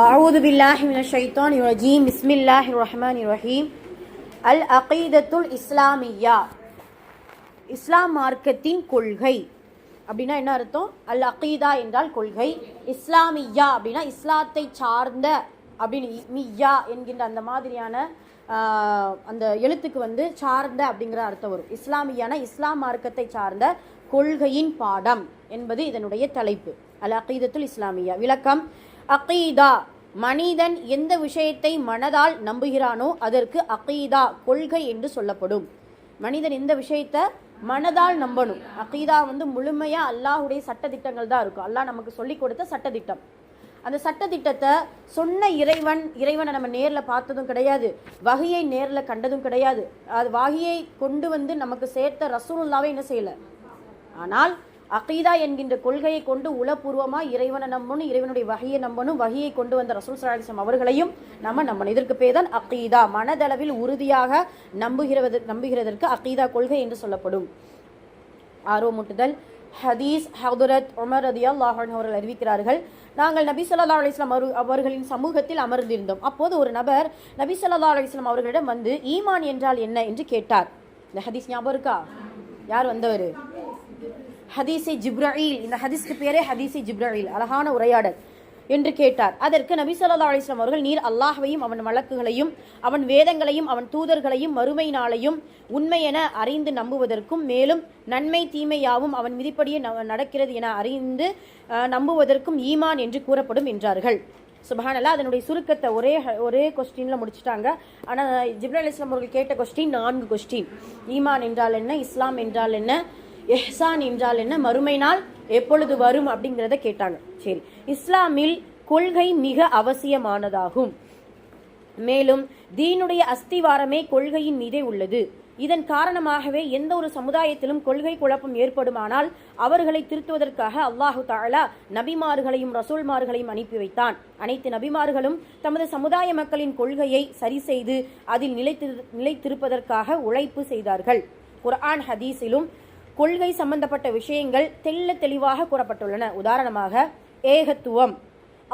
أعوذ بالله من الشيطان الرجيم بسم الله الرحمن الرحيم العقيدة الإسلامية இஸ்லாம் மார்க்கத்தின் கொள்கை அப்படின்னா என்ன அர்த்தம் அல் அகீதா என்றால் கொள்கை இஸ்லாமியா அப்படின்னா இஸ்லாத்தை சார்ந்த அப்படின்னு இ- மியா என்கின்ற அந்த மாதிரியான ஆஹ், அந்த எழுத்துக்கு வந்து சார்ந்த அப்படிங்கிற அர்த்தம் வரும் இஸ்லாமியான இஸ்லாம் மார்க்கத்தை சார்ந்த கொள்கையின் பாடம் என்பது இதனுடைய தலைப்பு அல் அகீதத்துல் இஸ்லாமியா விளக்கம் அகீதா மனிதன் எந்த விஷயத்தை மனதால் நம்புகிறானோ அதற்கு அகீதா கொள்கை என்று சொல்லப்படும். மனிதன் இந்த விஷயத்த மனதால் நம்பணும்? அகீதா வந்து முழுமையாக அல்லாஹுடைய சட்டத்திட்டங்கள் தான் இருக்கும். அல்லாஹ் நமக்கு சொல்லிக் கொடுத்த சட்டத்திட்டம். அந்த சட்டத்திட்டத்தை சொன்ன இறைவன் இறைவனை நம்ம நேரில் பார்த்ததும் கிடையாது. வகையை நேரில் கண்டதும் கிடையாது. அது வகையை கொண்டு வந்து நமக்கு சேர்த்த ரசூலுல்லாவே என்ன செய்யலை? ஆனால் அகீதா என்கின்ற கொள்கையை கொண்டு உளப்பூர்வமாக இறைவனை நம்பணும் இறைவனுடைய வகையை நம்பணும் வகையை கொண்டு வந்த ரசூல் சலாஹம் அவர்களையும் நம்ம நம்பணும் இதற்கு பேர் தான் அகீதா. மனதளவில் உறுதியாக நம்புகிறது நம்புகிறதற்கு அகீதா கொள்கை என்று சொல்லப்படும். ஆர்வமூட்டுதல். ஹதீஸ் ஹதுரத் உமர் ரதியல்லாஹு அன்ஹு அவர்கள் அறிவிக்கிறார்கள் நாங்கள் நபி சொல்லா அலிஸ்லாம் அவர் அவர்களின் சமூகத்தில் அமர்ந்திருந்தோம். அப்போது ஒரு நபர் நபி சொல்லா அலிஸ்லாம் அவர்களிடம் வந்து ஈமான் என்றால் என்ன? என்று கேட்டார். இந்த ஹதீஸ் ஞாபகம் இருக்கா? யார் வந்தவர்? ஹதீஸை ஜிப்ராயில் இந்த ஹதீஸ்க்கு பேரே ஹதீஸை ஜிப்ராயில் அழகான உரையாடல் என்று கேட்டார். அதற்கு நபி சொல்லா அலிஸ்லாம் அவர்கள் நீர் அல்லாஹையும் அவன் வழக்குகளையும் அவன் வேதங்களையும் அவன் தூதர்களையும் மறுமை நாளையும் உண்மை என அறிந்து நம்புவதற்கும் மேலும் நன்மை தீமையாவும் அவன் விதிப்படியே ந- நடக்கிறது என அறிந்து நம்புவதற்கும் ஈமான் என்று கூறப்படும் என்றார்கள். சுபஹானல்லா அதனுடைய சுருக்கத்தை ஒரே ஹ- ஒரே கொஸ்டின்ல முடிச்சிட்டாங்க. ஜிப்ரா அலி இஸ்லாம் அவர்கள் கேட்ட கொஸ்டின் நான்கு கொஸ்டின். ஈமான் என்றால் என்ன? இஸ்லாம் என்றால் என்ன? எஹ்சான் என்றால் என்ன? மறுமை நாள் எப்பொழுது வரும் அப்படிங்கிறத கேட்டாங்க. சரி இஸ்லாமில் கொள்கை மிக அவசியமானதாகும். மேலும் தீனுடைய அஸ்திவாரமே கொள்கையின் மீதே உள்ளது. இதன் காரணமாகவே எந்த ஒரு சமுதாயத்திலும் கொள்கை குழப்பம் ஏற்படுமானால் அவர்களை திருத்துவதற்காக அல்லாஹு தாலா நபிமார்களையும் ரசூல்மார்களையும் அனுப்பி வைத்தான். அனைத்து நபிமார்களும் தமது சமுதாய மக்களின் கொள்கையை சரி செய்து அதில் நிலைத்து நிலைத்திருப்பதற்காக உழைப்பு செய்தார்கள். குர்ஆன் ஹதீஸிலும் கொள்கை சம்பந்தப்பட்ட விஷயங்கள் தெள்ள தெளிவாக கூறப்பட்டுள்ளன. உதாரணமாக ஏகத்துவம்.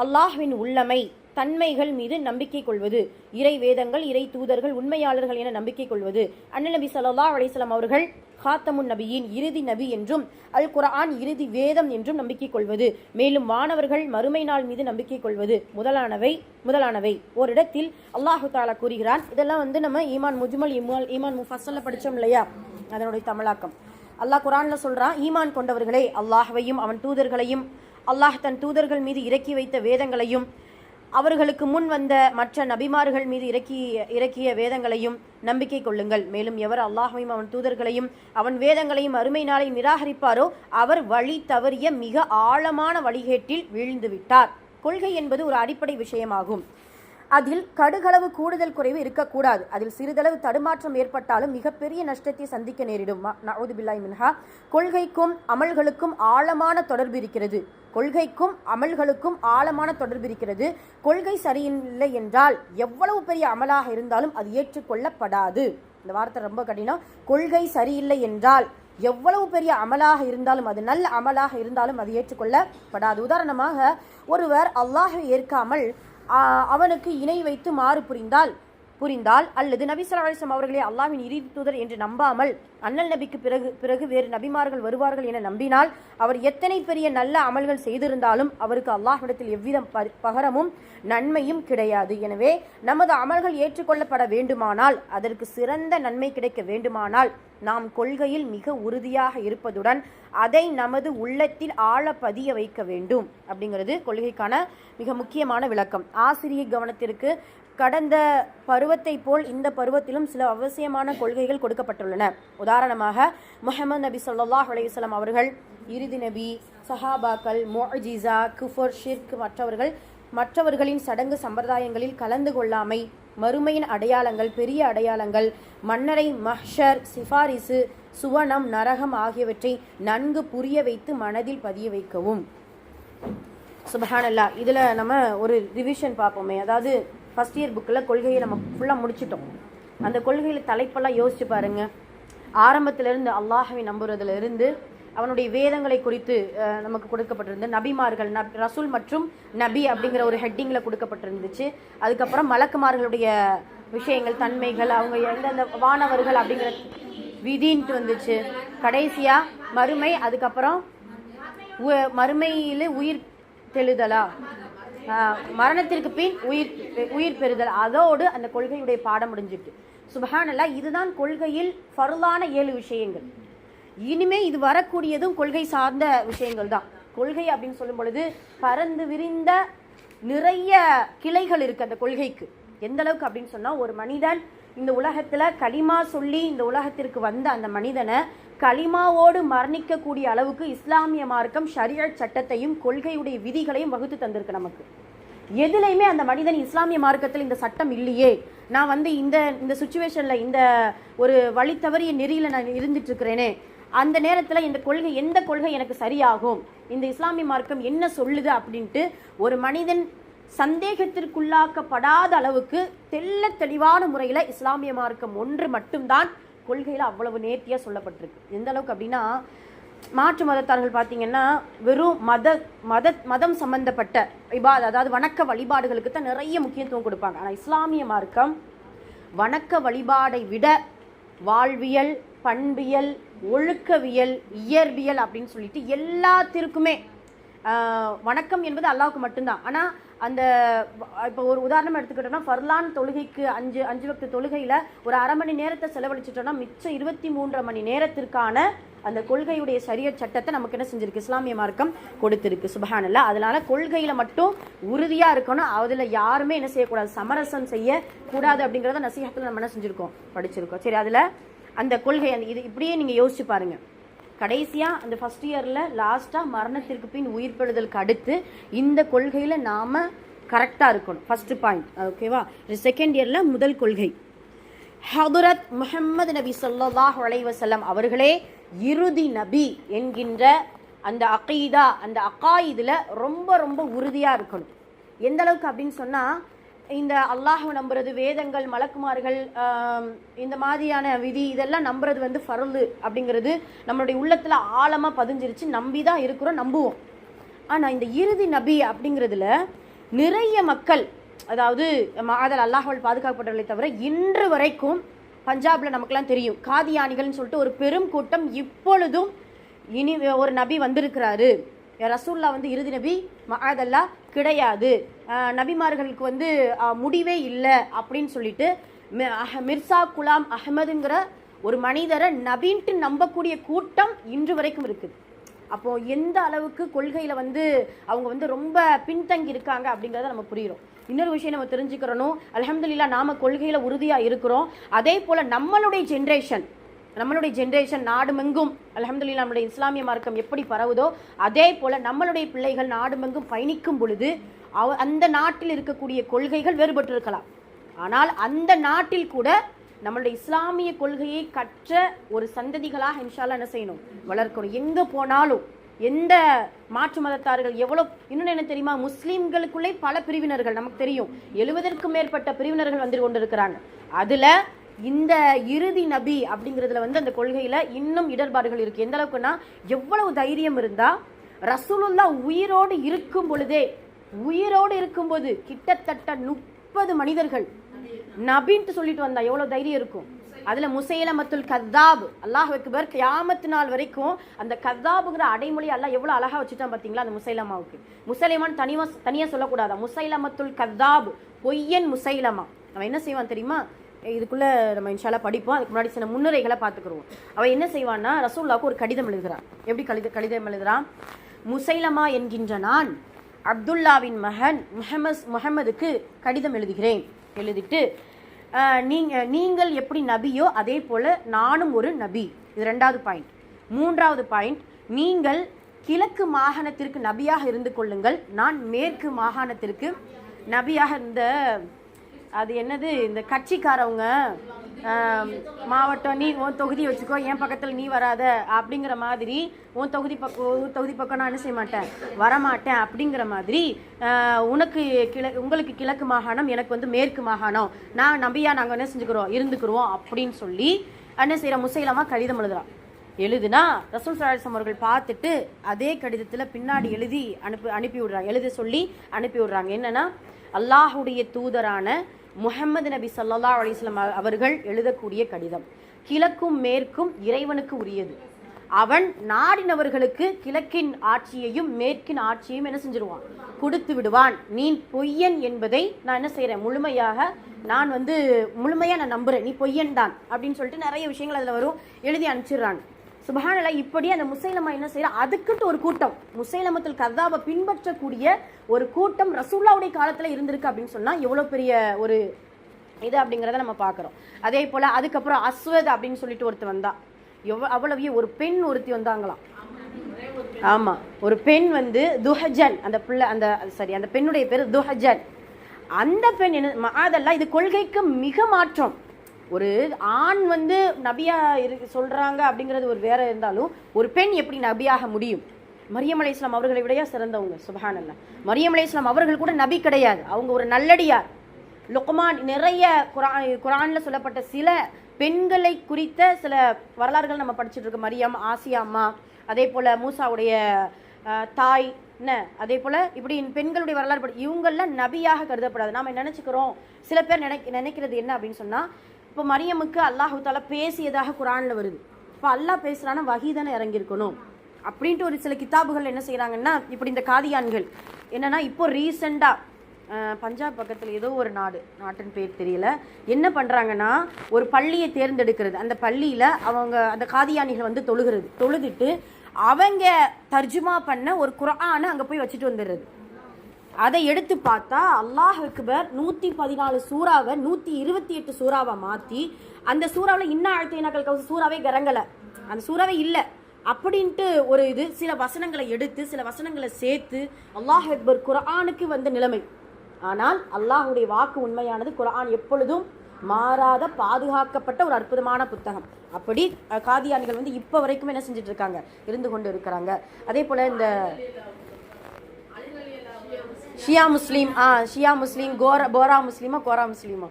அல்லாஹ்வின் உள்ளமை தன்மைகள் மீது நம்பிக்கை கொள்வது. இறை வேதங்கள் இறை தூதர்கள் உண்மையாளர்கள் என நம்பிக்கை கொள்வது. அண்ணல் சல்லா அலிஸ்லாம் அவர்கள் ஹாத்தமுன் நபியின் இறுதி நபி என்றும் அல் குரான் இறுதி வேதம் என்றும் நம்பிக்கை கொள்வது. மேலும் மாணவர்கள் மறுமை நாள் மீது நம்பிக்கை கொள்வது முதலானவை முதலானவை. ஓரிடத்தில் அல்லாஹு தாலா கூறுகிறான் இதெல்லாம் வந்து நம்ம ஈமான் முஜ்மல் இமால் ஈமான் முஃபஸ்ஸல்ல படித்தோம் இல்லையா? அதனுடைய தமிழாக்கம். அல்லாஹ் குரான்ல சொல்றான் ஈமான் கொண்டவர்களே அல்லாஹ்வையும் அவன் தூதர்களையும் அல்லாஹ் தன் தூதர்கள் மீது இறக்கி வைத்த வேதங்களையும் அவர்களுக்கு முன் வந்த மற்ற நபிமார்கள் மீது இறக்கி இறக்கிய வேதங்களையும் நம்பிக்கை கொள்ளுங்கள். மேலும் எவர் அல்லாஹையும் அவன் தூதர்களையும் அவன் வேதங்களையும் அருமை நாளை நிராகரிப்பாரோ அவர் வழி தவறிய மிக ஆழமான வழிகேட்டில் வீழ்ந்துவிட்டார். கொள்கை என்பது ஒரு அடிப்படை விஷயமாகும். அதில் கடுகளவு கூடுதல் குறைவு இருக்கக்கூடாது. அதில் சிறிதளவு தடுமாற்றம் ஏற்பட்டாலும் மிகப்பெரிய நஷ்டத்தை சந்திக்க நேரிடும். ம- நஅூது மின்ஹா கொள்கைக்கும் அமல்களுக்கும் ஆழமான தொடர்பு இருக்கிறது. கொள்கைக்கும் அமல்களுக்கும் ஆழமான தொடர்பு இருக்கிறது. கொள்கை சரியில்லை என்றால் எவ்வளவு பெரிய அமலாக இருந்தாலும் அது ஏற்றுக்கொள்ளப்படாது. இந்த வார்த்தை ரொம்ப கடினம். கொள்கை சரியில்லை என்றால் எவ்வளவு பெரிய அமலாக இருந்தாலும் அது நல்ல அமலாக இருந்தாலும் அது ஏற்றுக்கொள்ளப்படாது. உதாரணமாக ஒருவர் அல்லாஹை ஏற்காமல் அவனுக்கு இணை வைத்து மாறு புரிந்தால் புரிந்தால் அல்லது நபி ஸல்லல்லாஹு அவர்களே அல்லாவின் இறுதி தூதர் என்று நம்பாமல் அண்ணல் நபிக்கு பிறகு பிறகு வேறு நபிமார்கள் வருவார்கள் என நம்பினால் அவர் எத்தனை பெரிய நல்ல அமல்கள் செய்திருந்தாலும் அவருக்கு அல்லாஹ்விடத்தில் எவ்விதம் பகரமும் நன்மையும் கிடையாது. எனவே நமது அமல்கள் ஏற்றுக்கொள்ளப்பட வேண்டுமானால் அதற்கு சிறந்த நன்மை கிடைக்க வேண்டுமானால் நாம் கொள்கையில் மிக உறுதியாக இருப்பதுடன் அதை நமது உள்ளத்தில் ஆழ பதிய வைக்க வேண்டும். அப்படிங்கிறது கொள்கைக்கான மிக முக்கியமான விளக்கம். ஆசிரிய கவனத்திற்கு கடந்த பருவத்தை போல் இந்த பருவத்திலும் சில அவசியமான கொள்கைகள் கொடுக்கப்பட்டுள்ளன. உதாரணமாக முஹம்மது நபி ஸல்லல்லாஹு அலையுஸ்லாம் அவர்கள் இறுதி நபி சஹாபாக்கள் மொஜிசா குஃபர் ஷிர்க் மற்றவர்கள் மற்றவர்களின் சடங்கு சம்பிரதாயங்களில் கலந்து கொள்ளாமை மறுமையின் அடையாளங்கள் பெரிய அடையாளங்கள் மன்னரை மஹ்ஷர் சிபாரிசு சுவனம் நரகம் ஆகியவற்றை நன்கு புரிய வைத்து மனதில் பதிய வைக்கவும். சுபஹானல்லா இதில் நம்ம ஒரு ரிவிஷன் பார்ப்போமே. அதாவது ஃபஸ்ட் இயர் புக்கில் கொள்கையை நம்ம ஃபுல்லாக முடிச்சிட்டோம். அந்த கொள்கையில் தலைப்பெல்லாம் யோசிச்சு பாருங்க. ஆரம்பத்திலிருந்து அல்லாஹவை நம்புறதுலேருந்து அவனுடைய வேதங்களை குறித்து நமக்கு கொடுக்கப்பட்டிருந்தது நபிமார்கள் நப் ரசூல் மற்றும் நபி அப்படிங்கிற ஒரு ஹெட்டிங்கில் கொடுக்கப்பட்டிருந்துச்சு. அதுக்கப்புறம் மலக்குமார்களுடைய விஷயங்கள் தன்மைகள் அவங்க எந்தெந்த வானவர்கள் அப்படிங்கிற விதின்ட்டு வந்துச்சு. கடைசியாக மறுமை அதுக்கப்புறம் உ- மறுமையில் உயிர் தெழுதலா மரணத்திற்கு பின் உயிர் உயிர் பெறுதல். அதோடு அந்த கொள்கையுடைய பாடம் முடிஞ்சிட்டு. சுபஹானல்லா இதுதான் கொள்கையில் ஃபருளான ஏழு விஷயங்கள். இனிமே இது வரக்கூடியதும் கொள்கை சார்ந்த விஷயங்கள் தான். கொள்கை அப்படின்னு சொல்லும் பொழுது பறந்து விரிந்த நிறைய கிளைகள் இருக்கு அந்த கொள்கைக்கு. எந்த அளவுக்கு அப்படின்னு சொன்னால் ஒரு மனிதன் இந்த உலகத்தில் களிமா சொல்லி இந்த உலகத்திற்கு வந்த அந்த மனிதனை களிமாவோடு மரணிக்கக்கூடிய அளவுக்கு இஸ்லாமிய மார்க்கம் ஷரியத் சட்டத்தையும் கொள்கையுடைய விதிகளையும் வகுத்து தந்திருக்கு நமக்கு. எதுலையுமே அந்த மனிதன் இஸ்லாமிய மார்க்கத்தில் இந்த சட்டம் இல்லையே. நான் வந்து இந்த இந்த சுச்சுவேஷனில் இந்த ஒரு வழி தவறிய நான் இருந்துட்டுருக்கிறேனே. அந்த நேரத்தில் இந்த கொள்கை எந்த கொள்கை எனக்கு சரியாகும்? இந்த இஸ்லாமிய மார்க்கம் என்ன சொல்லுது அப்படின்ட்டு ஒரு மனிதன் சந்தேகத்திற்குள்ளாக்கப்படாத அளவுக்கு தெல்ல தெளிவான முறையில் இஸ்லாமிய மார்க்கம் ஒன்று மட்டும்தான் கொள்கையில் அவ்வளவு நேர்த்தியாக சொல்லப்பட்டிருக்கு. எந்த அளவுக்கு அப்படின்னா மாற்று மதத்தார்கள் பார்த்தீங்கன்னா வெறும் மத மத மதம் சம்பந்தப்பட்ட இபாத அதாவது வணக்க வழிபாடுகளுக்கு தான் நிறைய முக்கியத்துவம் கொடுப்பாங்க. ஆனால் இஸ்லாமிய மார்க்கம் வணக்க வழிபாடை விட வாழ்வியல் பண்பியல் ஒழுக்கவியல் இயற்பியல் அப்படின்னு சொல்லிட்டு எல்லாத்திற்குமே வணக்கம் என்பது அல்லாவுக்கு மட்டும்தான். ஆனால் அந்த இப்போ ஒரு உதாரணம் எடுத்துக்கிட்டோம்னா ஃபர்லான் தொழுகைக்கு அஞ்சு அஞ்சு வக்து தொழுகையில் ஒரு அரை மணி நேரத்தை செலவழிச்சிட்டோம்னா மிச்சம் இருபத்தி மூன்றரை மணி நேரத்திற்கான அந்த கொள்கையுடைய சரிய சட்டத்தை நமக்கு என்ன செஞ்சிருக்கு? இஸ்லாமிய மார்க்கம் கொடுத்துருக்கு. சுபஹானல்ல. அதனால கொள்கையில மட்டும் உறுதியா இருக்கணும். அதுல யாருமே என்ன செய்யக்கூடாது? சமரசம் செய்ய கூடாது அப்படிங்கறத நம்ம என்ன செஞ்சிருக்கோம்? படிச்சிருக்கோம். சரி அதுல அந்த கொள்கை அந்த இது இப்படியே நீங்க யோசிச்சு பாருங்க. கடைசியாக அந்த ஃபர்ஸ்ட் இயரில் லாஸ்ட்டாக மரணத்திற்கு பின் உயிர் பெறுதலுக்கு அடுத்து இந்த கொள்கையில் நாம் கரெக்டாக இருக்கணும். ஃபஸ்ட்டு பாயிண்ட் ஓகேவா செகண்ட் இயரில் முதல் கொள்கை. ஹதுரத் முஹம்மது நபி சொல்லதா அலைஹி அவர்களே இறுதி நபி என்கின்ற அந்த அகீதா அந்த அகாயிதுல ரொம்ப ரொம்ப உறுதியாக இருக்கணும். எந்த அளவுக்கு அப்படின்னு சொன்னால் இந்த அல்லாஹை நம்புறது வேதங்கள் மலக்குமார்கள் இந்த மாதிரியான விதி இதெல்லாம் நம்புறது வந்து ஃபரலு அப்படிங்கிறது நம்மளுடைய உள்ளத்தில் ஆழமாக பதிஞ்சிருச்சு. நம்பி தான் இருக்கிறோம் நம்புவோம். ஆனால் இந்த இறுதி நபி அப்படிங்கிறதுல நிறைய மக்கள் அதாவது மாதல் அல்லாஹால் பாதுகாக்கப்பட்டவர்களை தவிர இன்று வரைக்கும் பஞ்சாபில் நமக்கெல்லாம் தெரியும். காதியானிகள்னு சொல்லிட்டு ஒரு பெரும் கூட்டம் இப்பொழுதும் இனி ஒரு நபி வந்திருக்கிறாரு. ரசூல்லா வந்து இறுதி நபி மகாதல்லா கிடையாது. நபிமார்களுக்கு வந்து முடிவே இல்லை அப்படின்னு சொல்லிட்டு மி- மிர்சா குலாம் அஹ்மதுங்கிற ஒரு மனிதரை நபின்ட்டு நம்பக்கூடிய கூட்டம் இன்று வரைக்கும் இருக்குது. அப்போது எந்த அளவுக்கு கொள்கையில் வந்து அவங்க வந்து ரொம்ப பின்தங்கி இருக்காங்க அப்படிங்கிறத நம்ம புரியுறோம். இன்னொரு விஷயம் நம்ம தெரிஞ்சுக்கிறணும். அலமதுல்லா நாம் கொள்கையில் உறுதியாக இருக்கிறோம். அதே போல் நம்மளுடைய ஜென்ரேஷன் நம்மளுடைய ஜென்ரேஷன் நாடுமெங்கும் அலமதுல்லா நம்மளுடைய இஸ்லாமிய மார்க்கம் எப்படி பரவுதோ அதே போல் நம்மளுடைய பிள்ளைகள் நாடுமெங்கும் பயணிக்கும் பொழுது அவ அந்த நாட்டில் இருக்கக்கூடிய கொள்கைகள் வேறுபட்டு இருக்கலாம் ஆனால் அந்த நாட்டில் கூட நம்மளுடைய இஸ்லாமிய கொள்கையை கற்ற ஒரு சந்ததிகளாக இன்ஷால்லா என்ன செய்யணும்? வளர்க்கணும். எங்கே போனாலும் எந்த மாற்று மதத்தார்கள் எவ்வளோ இன்னொன்று என்ன தெரியுமா? முஸ்லீம்களுக்குள்ளே பல பிரிவினர்கள் நமக்கு தெரியும். எழுபதற்கும் மேற்பட்ட பிரிவினர்கள் வந்து கொண்டிருக்கிறாங்க. அதில் இந்த இறுதி நபி அப்படிங்கிறதுல வந்து அந்த கொள்கையில் இன்னும் இடர்பாடுகள் இருக்குது எந்த அளவுக்குன்னா எவ்வளவு தைரியம் இருந்தால் ரசூலுல்லா உயிரோடு இருக்கும் பொழுதே உயிரோடு இருக்கும்போது கிட்டத்தட்ட முப்பது மனிதர்கள் நபின்ட்டு சொல்லிட்டு வந்தா எவ்வளோ தைரியம் இருக்கும்? அதில் முசைலமத்துல் கதாப் அல்லாஹ் அக்பர் கியாமத்து நாள் வரைக்கும் அந்த கதாபுங்கிற அடைமொழி எல்லாம் எவ்வளோ அழகாக வச்சுட்டான் பார்த்தீங்களா அந்த முசைலமாவுக்கு? முசைலமான் தனியாக தனியாக சொல்லக்கூடாதா? முசைலமத்துல் கதாப் பொய்யன் முசைலமா. அவன் என்ன செய்வான் தெரியுமா? இதுக்குள்ளே நம்ம இன்ஷால்லா படிப்போம். அதுக்கு முன்னாடி சில முன்னுரைகளை பார்த்துக்குருவோம். அவள் என்ன செய்வான்னா ரசூல்லாவுக்கு ஒரு கடிதம் எழுதுகிறான் எப்படி கடித கடிதம் எழுதுகிறான் முசைலமா என்கின்ற நான் அப்துல்லாவின் மகன் முஹமஸ் முகமதுக்கு கடிதம் எழுதுகிறேன். எழுதிட்டு நீங்கள் நீங்கள் எப்படி நபியோ அதே போல் நானும் ஒரு நபி. இது ரெண்டாவது பாயிண்ட். மூன்றாவது பாயிண்ட் நீங்கள் கிழக்கு மாகாணத்திற்கு நபியாக இருந்து கொள்ளுங்கள். நான் மேற்கு மாகாணத்திற்கு நபியாக இருந்த அது என்னது? இந்த கட்சிக்காரவங்க மாவட்டம் நீ உன் தொகுதி வச்சுக்கோ என் பக்கத்தில் நீ வராத அப்படிங்கிற மாதிரி உன் தொகுதி பக்கம் உன் தொகுதி பக்கம் நான் என்ன செய்ய மாட்டேன்? வரமாட்டேன் அப்படிங்கிற மாதிரி உனக்கு கிழ உங்களுக்கு கிழக்கு மாகாணம் எனக்கு வந்து மேற்கு மாகாணம். நான் நம்பியா நாங்கள் என்ன செஞ்சுக்கிறோம்? இருந்துக்கிறோம் அப்படின்னு சொல்லி என்ன செய்கிற முசைலமா கடிதம் எழுதுறான். எழுதுனா ரசூல் சலாஹம் அவர்கள் பார்த்துட்டு அதே கடிதத்தில் பின்னாடி எழுதி அனுப்பி அனுப்பி விடுறாங்க. எழுத சொல்லி அனுப்பி விடுறாங்க. என்னன்னா அல்லாஹுடைய தூதரான முஹம்மது நபி சல்லா அலிஸ்லாம் அவர்கள் எழுதக்கூடிய கடிதம். கிழக்கும் மேற்கும் இறைவனுக்கு உரியது. அவன் நாடினவர்களுக்கு கிழக்கின் ஆட்சியையும் மேற்கின் ஆட்சியையும் என்ன செஞ்சிருவான்? கொடுத்து விடுவான். நீ பொய்யன் என்பதை நான் என்ன செய்கிறேன் முழுமையாக நான் வந்து முழுமையாக நான் நம்புகிறேன் நீ பொய்யன் தான் அப்படின்னு சொல்லிட்டு நிறைய விஷயங்கள் அதில் வரும். எழுதி அனுப்பிச்சிடுறாங்க. சுபஹானல்லா இப்படி அந்த முசைலமா என்ன செய்யற அதுக்குன்ட்டு ஒரு கூட்டம். முசைலமத்தில் கதாவை பின்பற்றக்கூடிய ஒரு கூட்டம் ரசூல்லாவுடைய காலத்துல இருந்திருக்கு அப்படின்னு சொன்னா எவ்வளவு பெரிய ஒரு இது அப்படிங்கிறத நம்ம பார்க்குறோம். அதே போல் அதுக்கப்புறம் அஸ்வத் அப்படின்னு சொல்லிட்டு ஒருத்தர் வந்தா. எவ்வளோ அவ்வளவையே ஒரு பெண் ஒருத்தி வந்தாங்களாம். ஆமாம் ஒரு பெண் வந்து துஹஜன். அந்த பிள்ளை அந்த சரி அந்த பெண்ணுடைய பேர் துஹஜன். அந்த பெண் என்ன அதெல்லாம் இது கொள்கைக்கு மிக மாற்றம். ஒரு ஆண் வந்து நபியா இரு சொல்கிறாங்க அப்படிங்கிறது ஒரு வேற இருந்தாலும் ஒரு பெண் எப்படி நபியாக முடியும்? மரியம் அலை இஸ்லாம் அவர்களை விடையா சிறந்தவங்க சுபஹானல்லா. மரியம் அலை இஸ்லாம் அவர்கள் கூட நபி கிடையாது. அவங்க ஒரு நல்லடியார். லுக்மான் நிறைய குரான் குரானில் சொல்லப்பட்ட சில பெண்களை குறித்த சில வரலாறுகள் நம்ம படிச்சுட்டு இருக்கோம். மரியம் ஆசியா அம்மா அதே போல் மூசாவுடைய தாய் என்ன அதே போல் இப்படி பெண்களுடைய வரலாறு படி இவங்கெல்லாம் நபியாக கருதப்படாது. நாம் நினச்சிக்கிறோம்? சில பேர் நினைக்க நினைக்கிறது என்ன அப்படின்னு சொன்னால் இப்போ மரியமுக்கு அல்லாஹு தாலா பேசியதாக குரானில் வருது. இப்போ அல்லாஹ் பேசுகிறான்னா வகி தானே இறங்கியிருக்கணும். அப்படின்ட்டு ஒரு சில கிதாபுகள் என்ன செய்கிறாங்கன்னா இப்படி இந்த காதியான்கள். என்னென்னா இப்போ ரீசெண்டாக பஞ்சாப் பக்கத்தில் ஏதோ ஒரு நாடு நாட்டின் பேர் தெரியல. என்ன பண்ணுறாங்கன்னா ஒரு பள்ளியை தேர்ந்தெடுக்கிறது. அந்த பள்ளியில் அவங்க அந்த காதியானிகள் வந்து தொழுகிறது. தொழுதுட்டு அவங்க தர்ஜுமா பண்ண ஒரு குரானை அங்கே போய் வச்சுட்டு வந்துடுறது. அதை எடுத்து பார்த்தா அல்லாஹ் அக்பர் நூற்றி பதினாலு சூறாவை நூற்றி இருபத்தி எட்டு சூறாவை மாற்றி அந்த சூறாவில் இன்னும் அழுத்தினாக்கள் கவுசு சூறாவே கரங்கல. அந்த சூறாவே இல்லை. அப்படின்ட்டு ஒரு இது சில வசனங்களை எடுத்து சில வசனங்களை சேர்த்து அல்லாஹ் அக்பர் குரானுக்கு வந்த நிலைமை. ஆனால் அல்லாஹ்வுடைய வாக்கு உண்மையானது குரான் எப்பொழுதும் மாறாத பாதுகாக்கப்பட்ட ஒரு அற்புதமான புத்தகம். அப்படி காதியானிகள் வந்து இப்போ வரைக்கும் என்ன செஞ்சுட்டு இருக்காங்க? இருந்து கொண்டு இருக்கிறாங்க. அதே போல இந்த ஷியா முஸ்லீம் ஆ ஷியா முஸ்லீம் கோரா போரா முஸ்லீமா கோரா முஸ்லீமா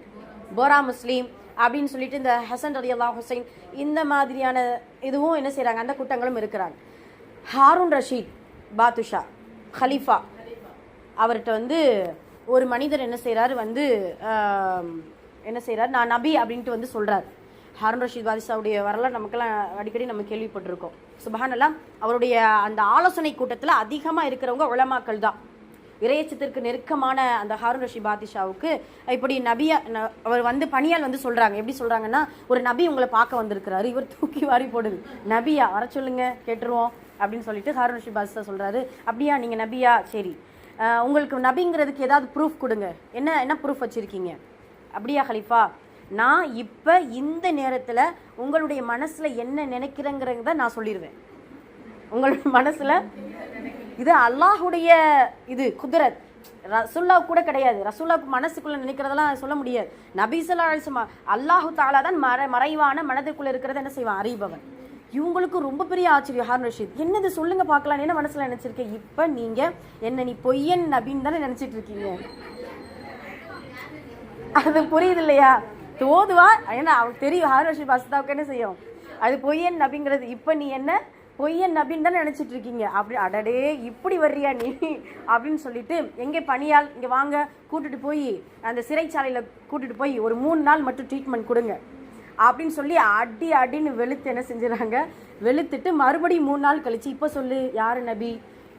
போரா முஸ்லீம் அப்படின்னு சொல்லிட்டு இந்த ஹசன் ரதி அல்லா ஹுசைன் இந்த மாதிரியான இதுவும் என்ன செய்கிறாங்க அந்த கூட்டங்களும் இருக்கிறாங்க. ஹாரூன் ரஷீத் பாதுஷா ஹலீஃபா அவர்கிட்ட வந்து ஒரு மனிதர் என்ன செய்கிறாரு வந்து என்ன செய்கிறார் நான் நபி அப்படின்ட்டு வந்து சொல்கிறார் ஹாரூன் ரஷீத் பாதிஷாவுடைய வரலாறு நமக்கெல்லாம் அடிக்கடி நம்ம கேள்விப்பட்டிருக்கோம். சுபஹானல்லாம் அவருடைய அந்த ஆலோசனை கூட்டத்தில் அதிகமாக இருக்கிறவங்க உலமாக்கள் தான் இறையச்சத்திற்கு நெருக்கமான அந்த ஹாரூன் ரஷி பாதிஷாவுக்கு இப்படி நபியா ந- அவர் வந்து பணியால் வந்து சொல்றாங்க. எப்படி சொல்றாங்கன்னா ஒரு நபி உங்களை பார்க்க வந்திருக்கிறாரு. இவர் தூக்கி வாரி போடுது. நபியா வர சொல்லுங்க கேட்டுருவோம் அப்படின்னு சொல்லிட்டு ஹாரூன் ரஷி பாதிஷா சொல்றாரு. அப்படியா நீங்க நபியா? சரி. உங்களுக்கு நபிங்கிறதுக்கு ஏதாவது ப்ரூஃப் கொடுங்க. என்ன என்ன ப்ரூஃப் வச்சுருக்கீங்க? அப்படியா ஹலிஃபா? நான் இப்போ இந்த நேரத்தில் உங்களுடைய மனசில் என்ன நினைக்கிறேங்கிறத நான் சொல்லிடுவேன் உங்களுடைய மனசில் இது அல்லாஹுடைய இது குதிரத் ரசுல்லா கூட கிடையாது. ரசுல்லா மனசுக்குள்ள நினைக்கிறதெல்லாம் சொல்ல முடியாது. நபீசலா அலிசமா அல்லாஹு தாலா தான் மற மறைவான மனதுக்குள்ள இருக்கிறத என்ன செய்வான்? அறிபவன். இவங்களுக்கு ரொம்ப பெரிய ஆச்சரியம் ஹார்ன் ரஷீத். என்னது சொல்லுங்க பார்க்கலாம் என்ன மனசுல நினைச்சிருக்கேன் இப்ப நீங்க என்ன நீ பொய்யன் நபின்னு தானே நினைச்சிட்டு இருக்கீங்க? அது புரியுது இல்லையா? தோதுவா? ஏன்னா அவருக்கு தெரியும் ஹார்ன் ரஷீத் பாஸ்தாவுக்கு என்ன செய்யும்? அது பொய்யன் நபிங்கிறது. இப்போ நீ என்ன பொய்யன் நபின்னு தானே நினச்சிட்டு இருக்கீங்க அப்படி அடடே இப்படி வர்றியா நீ? அப்படின்னு சொல்லிட்டு எங்கே பணியால் இங்கே வாங்க கூட்டிட்டு போய் அந்த சிறைச்சாலையில் கூட்டிட்டு போய் ஒரு மூணு நாள் மட்டும் ட்ரீட்மெண்ட் கொடுங்க. அப்படின்னு சொல்லி அடி அடின்னு வெளுத்து என்ன செஞ்சிடறாங்க வெளுத்துட்டு மறுபடியும் மூணு நாள் கழிச்சு இப்போ சொல்லு யார் நபி?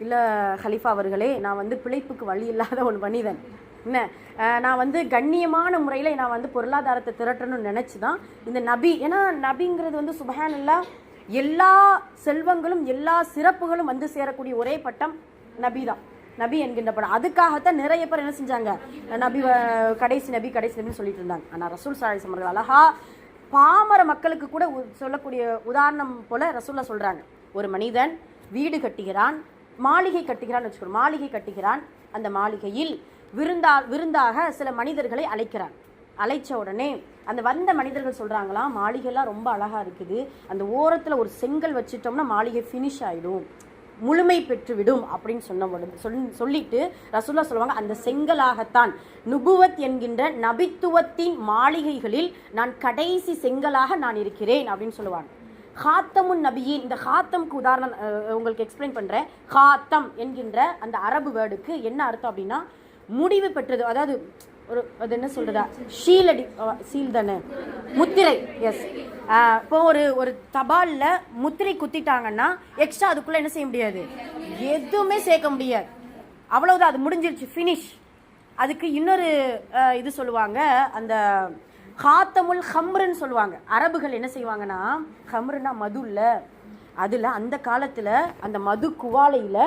இல்லை ஹலிஃபா அவர்களே நான் வந்து பிழைப்புக்கு வழி இல்லாத ஒன்று மனிதன். என்ன? நான் வந்து கண்ணியமான முறையில் நான் வந்து பொருளாதாரத்தை திரட்டணும்னு நினச்சி தான் இந்த நபி. ஏன்னா நபிங்கிறது வந்து சுபஹான் இல்லை எல்லா செல்வங்களும் எல்லா சிறப்புகளும் வந்து சேரக்கூடிய ஒரே பட்டம் நபி தான். நபி என்கின்ற படம். அதுக்காகத்தான் நிறைய பேர் என்ன செஞ்சாங்க? நபி வ- கடைசி நபி கடைசி நபின்னு சொல்லிட்டு இருந்தாங்க. ஆனால் ரசூல் சாலை சமர்கள் அழகா பாமர மக்களுக்கு கூட உ- சொல்லக்கூடிய உதாரணம் போல ரசூல்லா சொல்றாங்க. ஒரு மனிதன் வீடு கட்டுகிறான் மாளிகை கட்டுகிறான் வச்சுக்கணும் மாளிகை கட்டுகிறான். அந்த மாளிகையில் விருந்தா விருந்தாக சில மனிதர்களை அழைக்கிறான். அழைச்ச உடனே அந்த வந்த மனிதர்கள் சொல்கிறாங்களா மாளிகைலாம் ரொம்ப அழகாக இருக்குது. அந்த ஓரத்தில் ஒரு செங்கல் வச்சிட்டோம்னா மாளிகை ஃபினிஷ் ஆயிடும். முழுமை பெற்றுவிடும் அப்படின்னு சொன்ன சொல்- சொல்லிட்டு ரசூல்லா சொல்லுவாங்க அந்த செங்கலாகத்தான். நுபுவத் என்கின்ற நபித்துவத்தின் மாளிகைகளில் நான் கடைசி செங்கலாக நான் இருக்கிறேன் அப்படின்னு சொல்லுவாங்க. ஹாத்தமுன் நபியின் இந்த ஹாத்தம்க்கு உதாரணம் உங்களுக்கு எக்ஸ்பிளைன் பண்ணுறேன் ஹாத்தம் என்கின்ற அந்த அரபு வேர்டுக்கு என்ன அர்த்தம் அப்படின்னா முடிவு பெற்றது அதாவது ஒரு அது என்ன சொல்றதா? ஷீலடி சீல் தானே? முத்திரை எஸ் இப்போ ஒரு ஒரு தபாலில் முத்திரை குத்திட்டாங்கன்னா எக்ஸ்ட்ரா அதுக்குள்ள என்ன செய்ய முடியாது? எதுவுமே சேர்க்க முடியாது. அவ்வளவுதான் அது முடிஞ்சிருச்சு ஃபினிஷ் அதுக்கு இன்னொரு இது சொல்லுவாங்க அந்த ஹாத்தமுல் ஹம்ருன்னு சொல்லுவாங்க. அரபுகள் என்ன செய்வாங்கன்னா ஹம்ருன்னா மது இல்லை அதில் அந்த காலத்தில் அந்த மது குவாலையில்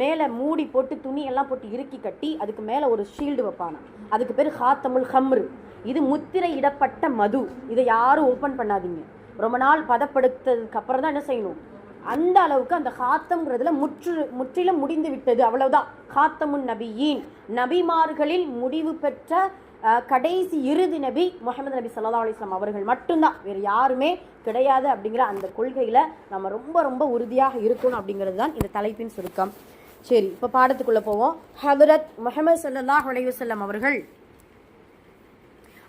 மேலே மூடி போட்டு துணி எல்லாம் போட்டு இறுக்கி கட்டி அதுக்கு மேலே ஒரு ஷீல்டு வைப்பாங்க அதுக்கு பேர் ஹாத்தமுல் ஹம்ரு. இது முத்திரை இடப்பட்ட மது. இதை யாரும் ஓப்பன் பண்ணாதீங்க. ரொம்ப நாள் பதப்படுத்ததுக்கு அப்புறம் தான் என்ன செய்யணும்? அந்த அளவுக்கு அந்த ஹாத்தம்ங்கிறதுல முற்று முற்றிலும் முடிந்து விட்டது. அவ்வளவுதான். ஹாத்தமுன் நபியின். நபிமார்களில் முடிவு பெற்ற கடைசி இறுதி நபி முகமது நபி சல்லா அலிஸ்லாம் அவர்கள் மட்டும்தான். வேறு யாருமே கிடையாது அப்படிங்கிற அந்த கொள்கையில் நம்ம ரொம்ப ரொம்ப உறுதியாக இருக்கணும் அப்படிங்கிறது தான் இந்த தலைப்பின் சுருக்கம். சரி இப்போ பாடத்துக்குள்ளே போவோம். ஹதரத் முகமது சல்லல்லாஹ் அலைவசல்லம் அவர்கள்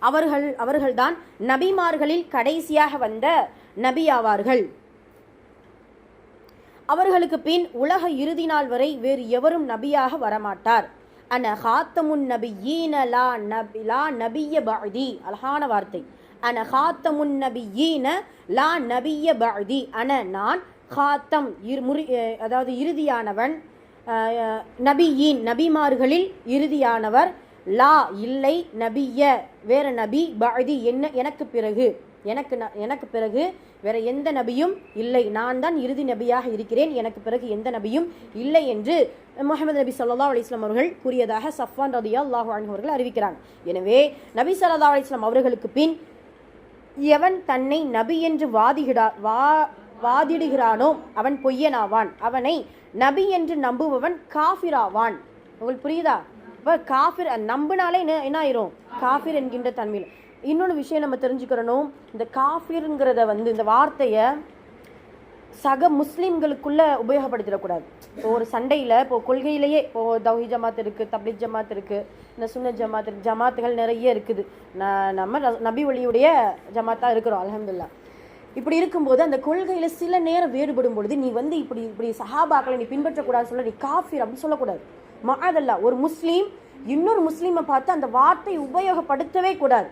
அவர்கள் அவர்கள்தான் நபிமார்களில் கடைசியாக வந்த நபி ஆவார்கள். அவர்களுக்கு பின் உலக இறுதி நாள் வரை வேறு எவரும் நபியாக வரமாட்டார். அன ஹாத்தமுன் நபியீன லா நபி லா நபிய பாதி அழகான வார்த்தை. அன ஹாத்தமுன் நபி ஈன லா நபிய பாதி அன நான் ஹாத்தம் இரு முறி அதாவது இறுதியானவன். நபியீன் நபிமார்களில் இறுதியானவர் லா இல்லை நபிய. வேற நபி பஅதி என்ன எனக்கு பிறகு. எனக்கு ந- எனக்கு பிறகு வேற எந்த நபியும் இல்லை. நான் தான் இறுதி நபியாக இருக்கிறேன். எனக்கு பிறகு எந்த நபியும் இல்லை என்று முகமது நபி சல்லா அலிஸ்லாம் அவர்கள் கூறியதாக சஃப்வான் ரதியல்லாஹு அன்ஹு அவர்கள் அறிவிக்கிறாங்க. எனவே நபி சல்லா அலிஸ்லாம் அவர்களுக்கு பின் எவன் தன்னை நபி என்று வாதிகிடா வா வாதிடுகிறானோ அவன் பொய்யனாவான். அவனை நபி என்று நம்புபவன் காஃபிராவான். உங்களுக்கு புரியுதா? இப்போ காஃபிர் நம்பினாலே என்ன என்ன ஆயிரும்? காஃபிர் என்கின்ற தன்மையில். இன்னொன்று விஷயம் நம்ம தெரிஞ்சுக்கிறணும். இந்த காஃபிருங்கிறத வந்து இந்த வார்த்தையை சக முஸ்லீம்களுக்குள்ள உபயோகப்படுத்திடக்கூடாது. இப்போ ஒரு சண்டையில் இப்போ கொள்கையிலேயே இப்போ தௌஹி ஜமாத் இருக்குது தப்லீக் ஜமாத் இருக்குது இந்த சுன்ன ஜமாத் இருக்குது ஜமாத்துகள் நிறைய இருக்குது. நம்ம நபி ஒளியுடைய ஜமாத்தாக இருக்கிறோம் அலமதுல்லா இப்படி இருக்கும்போது அந்த கொள்கையில் சில நேரம் வேறுபடும் பொழுது நீ வந்து இப்படி இப்படி சஹாபாக்களை நீ பின்பற்றக்கூடாது சொல்ல நீ காஃபிர் அப்படின்னு சொல்லக்கூடாது. மகாதல்லா ஒரு முஸ்லீம் இன்னொரு முஸ்லீமை பார்த்து அந்த வார்த்தை உபயோகப்படுத்தவே கூடாது.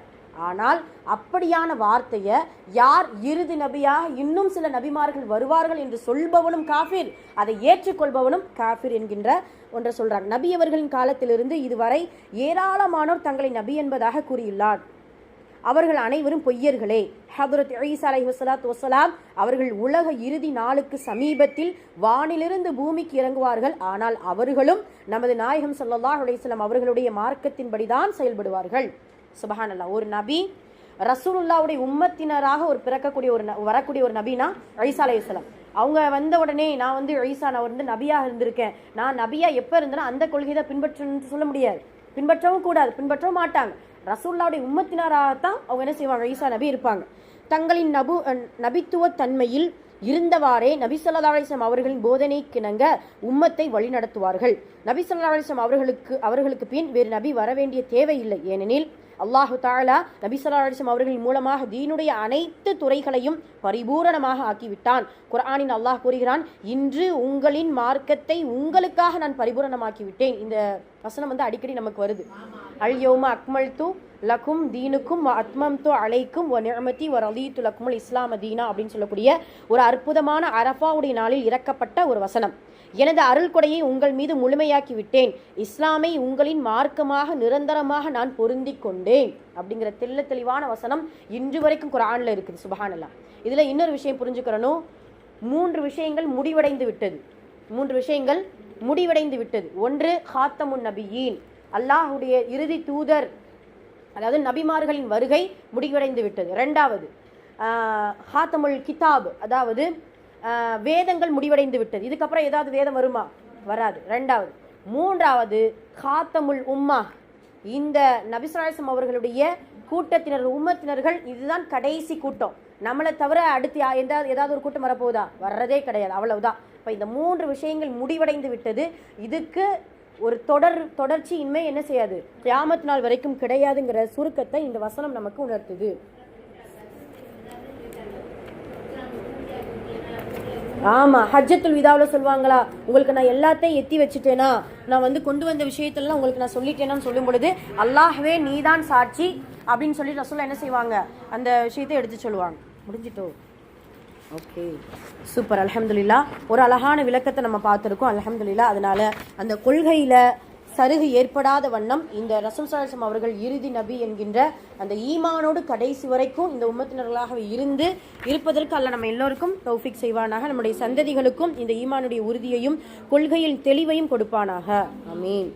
ஆனால் அப்படியான வார்த்தையை யார் இறுதி நபியாக இன்னும் சில நபிமார்கள் வருவார்கள் என்று சொல்பவனும் காஃபிர். அதை ஏற்றுக்கொள்பவனும் காஃபிர் என்கின்ற ஒன்றை சொல்கிறார் நபி அவர்களின் காலத்திலிருந்து இதுவரை ஏராளமானோர் தங்களை நபி என்பதாக கூறியுள்ளார். அவர்கள் அனைவரும் பொய்யர்களே. ஹதரத் ஈசா அலை வசலாத் வசலாம் அவர்கள் உலக இறுதி நாளுக்கு சமீபத்தில் வானிலிருந்து பூமிக்கு இறங்குவார்கள். ஆனால் அவர்களும் நமது நாயகம் சல்லாஹ் அலையம் அவர்களுடைய மார்க்கத்தின்படிதான் செயல்படுவார்கள். சுபஹானல்லாஹ். ஒரு நபி ரசூலுல்லாவுடைய உம்மத்தினராக ஒரு பிறக்கக்கூடிய ஒரு ந- வரக்கூடிய ஒரு நபினா ஐசா அலைஹிஸ்ஸலாம் அவங்க வந்த உடனே நான் வந்து ஐசா நான் வந்து நபியாக இருந்திருக்கேன். நான் நபியா எப்போ இருந்தேன்னா அந்த கொள்கையை தான் பின்பற்றணும்னு சொல்ல முடியாது. பின்பற்றவும் கூடாது பின்பற்றவும் மாட்டாங்க. ரசூல்லாவுடைய உம்மத்தினராகத்தான் அவங்க என்ன செய்வாங்க? ஈசா நபி இருப்பாங்க. தங்களின் நபு நபித்துவ தன்மையில் இருந்தவாறே நபிசல்லா ஸல்லல்லாஹு அவர்களின் போதனைக்கிணங்க உம்மத்தை வழிநடத்துவார்கள் நபிசல்லா ஸல்லல்லாஹு அவர்களுக்கு அவர்களுக்கு பின் வேறு நபி வர வேண்டிய தேவையில்லை ஏனெனில் அல்லாஹு தாலா நபிசல்லா ஸல்லல்லாஹு அவர்களின் மூலமாக தீனுடைய அனைத்து துறைகளையும் பரிபூரணமாக ஆக்கிவிட்டான். குர்ஆனின் அல்லாஹ் கூறுகிறான் இன்று உங்களின் மார்க்கத்தை உங்களுக்காக நான் பரிபூரணமாக்கிவிட்டேன். இந்த வசனம் வந்து அடிக்கடி நமக்கு வருது. அல் அக்மல் து லக்கும் தீனுக்கும் அத்மம் தோ அலைக்கும் ஒ ஒரு ஒ து லக்குமுல் இஸ்லாம தீனா அப்படின்னு சொல்லக்கூடிய ஒரு அற்புதமான அரஃபாவுடைய நாளில் இறக்கப்பட்ட ஒரு வசனம். எனது அருள் கொடையை உங்கள் மீது முழுமையாக்கி விட்டேன். இஸ்லாமை உங்களின் மார்க்கமாக நிரந்தரமாக நான் பொருந்தி கொண்டேன். அப்படிங்கிற தெல்ல தெளிவான வசனம் இன்று வரைக்கும் குரானில் இருக்குது சுபஹானல்லா. இதில் இன்னொரு விஷயம் புரிஞ்சுக்கிறனும் மூன்று விஷயங்கள் முடிவடைந்து விட்டது. மூன்று விஷயங்கள் முடிவடைந்து விட்டது. ஒன்று ஹாத்தமுன் நபியீன். அல்லாஹ்வுடைய இறுதி தூதர் அதாவது நபிமார்களின் வருகை முடிவடைந்து விட்டது ரெண்டாவது ஹாத்தமுல் கிதாப் அதாவது வேதங்கள் முடிவடைந்து விட்டது இதுக்கப்புறம் ஏதாவது வேதம் வருமா? வராது. ரெண்டாவது மூன்றாவது ஹாத்தமுல் உம்மா இந்த நபிசுராசம் அவர்களுடைய கூட்டத்தினர் உம்மத்தினர்கள் இதுதான் கடைசி கூட்டம். நம்மளை தவிர அடுத்து எந்த ஏதாவது ஒரு கூட்டம் வரப்போகுதா? வர்றதே கிடையாது. அவ்வளவுதான். இப்போ இந்த மூன்று விஷயங்கள் முடிவடைந்து விட்டது இதுக்கு ஒரு தொடர் தொடர்ச்சி என்ன செய்யாது? கியாமத் நாள் வரைக்கும் கிடையாதுங்கிற சுருக்கத்தை இந்த வசனம் நமக்கு உணர்த்துது. ஆமா ஹஜ்ஜத்துல் விதாவில் சொல்லுவாங்களா உங்களுக்கு நான் எல்லாத்தையும் எத்தி வச்சுட்டேனா? நான் வந்து கொண்டு வந்த விஷயத்தெல்லாம் உங்களுக்கு நான் சொல்லிட்டேனான்னு சொல்லும் பொழுது அல்லாஹ்வே நீதான் சாட்சி அப்படின்னு சொல்லி ரசூல்லா என்ன செய்வாங்க? அந்த விஷயத்தை எடுத்து சொல்லுவாங்க. முடிஞ்சிட்டோ? ஓகே சூப்பர் அலமதுல்லா ஒரு அழகான விளக்கத்தை நம்ம பார்த்துருக்கோம். அலமதுல்லா அதனால அந்த கொள்கையில் சருகு ஏற்படாத வண்ணம் இந்த ரசூல் சலாசம் அவர்கள் இறுதி நபி என்கின்ற அந்த ஈமானோடு கடைசி வரைக்கும் இந்த உம்மத்தினர்களாக இருந்து இருப்பதற்கு அல்ல நம்ம எல்லோருக்கும் தௌஃபிக் செய்வானாக. நம்முடைய சந்ததிகளுக்கும் இந்த ஈமானுடைய உறுதியையும் கொள்கையில் தெளிவையும் கொடுப்பானாக. அமீன்